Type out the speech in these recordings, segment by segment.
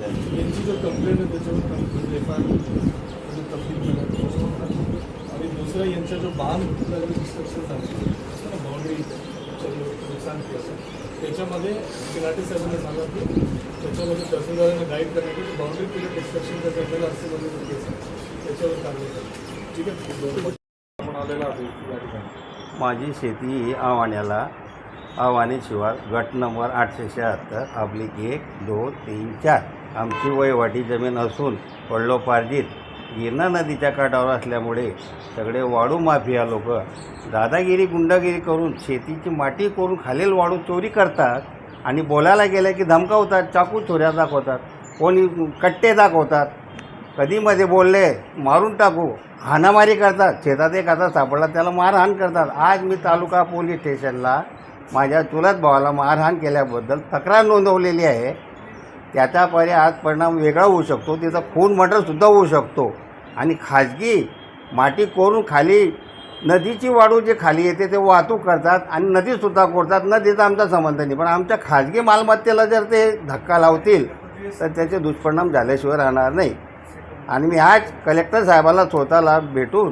यांची जो कंप्लेंट आहे त्याच्यावर कंप्लेंट एफ आय आणि दुसरं यांचा जो बांध डिस्ट्रक्शन झालं असं ना बाउंड्री नुकसान केलं. त्याच्यामध्ये तिलाटे साहेबांनी सांगा की त्याच्यामध्ये तहसीलदारांना गाईड करण्यासाठी बाउंड्री पिरियड डिस्ट्रक्शन जर म्हणजे केस आहे. त्याच्यावर कारवाई करा. ठीक आहे? आपण आलेला आहोत या ठिकाणी. माझी शेती आव्हाण्याला आव्हाणे शिवार गट नंबर आठशे शहात्तर अब्लिक एक दोन तीन चार. आमची वयवाटी जमीन असून वडलोपार्जित गिरणा नदीच्या काठावर असल्यामुळे सगळे वाळू माफिया लोक दादागिरी गुंडागिरी करून शेतीची माती करून खालील वाळू चोरी करतात आणि बोलायला गेलं की धमकावतात चाकू चोऱ्या दाखवतात कोणी कट्टे दाखवतात. कधी मध्ये बोलले मारून टाकू हाणामारी करतात शेतात एक आता सापडला त्याला मारहाण करतात. आज मी तालुका पोलीस स्टेशनला माझ्या चुलत भावाला मारहाण केल्याबद्दल तक्रार नोंदवलेली आहे. त्याचा पर्याय आज परिणाम वेगळा होऊ शकतो त्याचा खून मर्डरसुद्धा होऊ शकतो. आणि खाजगी माती कोरून खाली नदीची वाळू जे खाली येते ते वाहतूक करतात आणि नदीसुद्धा कोरतात. नदीचा आमचा संबंध नाही पण आमच्या खाजगी मालमत्तेला जर ते धक्का लावतील तर त्याचे दुष्परिणाम झाल्याशिवाय राहणार नाही. आणि मी आज कलेक्टर साहेबाला स्वतःला भेटून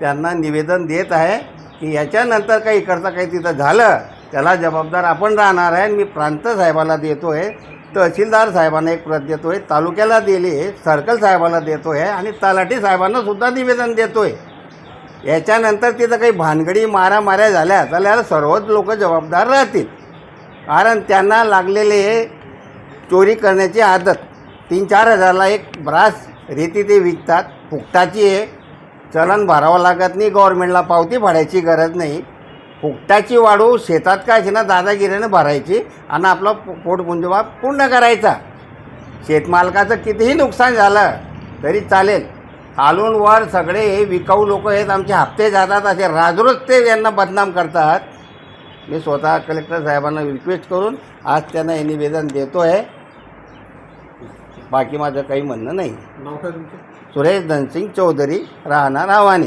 त्यांना निवेदन देत आहे की याच्यानंतर काही इकडचं काही तिथं झालं त्याला जबाबदार आपण राहणार आहे आणि मी प्रांत साहेबाला देतो आहे तहसीलदार साहेबांना एक प्रत देतो आहे तालुक्याला दिली सर्कल साहेबाला देतो आहे आणि तलाठी साहेबांना सुद्धा निवेदन देतो आहे याच्यानंतर तिथं काही भानगडी मारामाऱ्या झाल्या तर याला सर्वच लोक जबाबदार राहतील. कारण त्यांना लागलेले चोरी करण्याची आदत तीन चार हजारला एक ब्रास रेती ते विकतात. फुकटाची आहे. चलन भरावं लागत नाही गव्हर्मेंटला पावती भरायची गरज नाही. फुकटाची वाढू शेतात काय अशी ना दादागिरीने भरायची आणि आपला पो- पोटपुंजवा पूर्ण करायचा. शेतमालकाचं कितीही नुकसान झालं तरी चालेल. खालून वर सगळे हे विकाऊ लोक आहेत आमचे हप्ते जातात असे राजरोज ते यांना बदनाम करतात. मी स्वतः कलेक्टर साहेबांना रिक्वेस्ट करून आज त्यांना हे निवेदन देतो आहे बाकी माझं काही म्हणणं नाही. सुरेश धनसिंग चौधरी राहणार आव्हाने.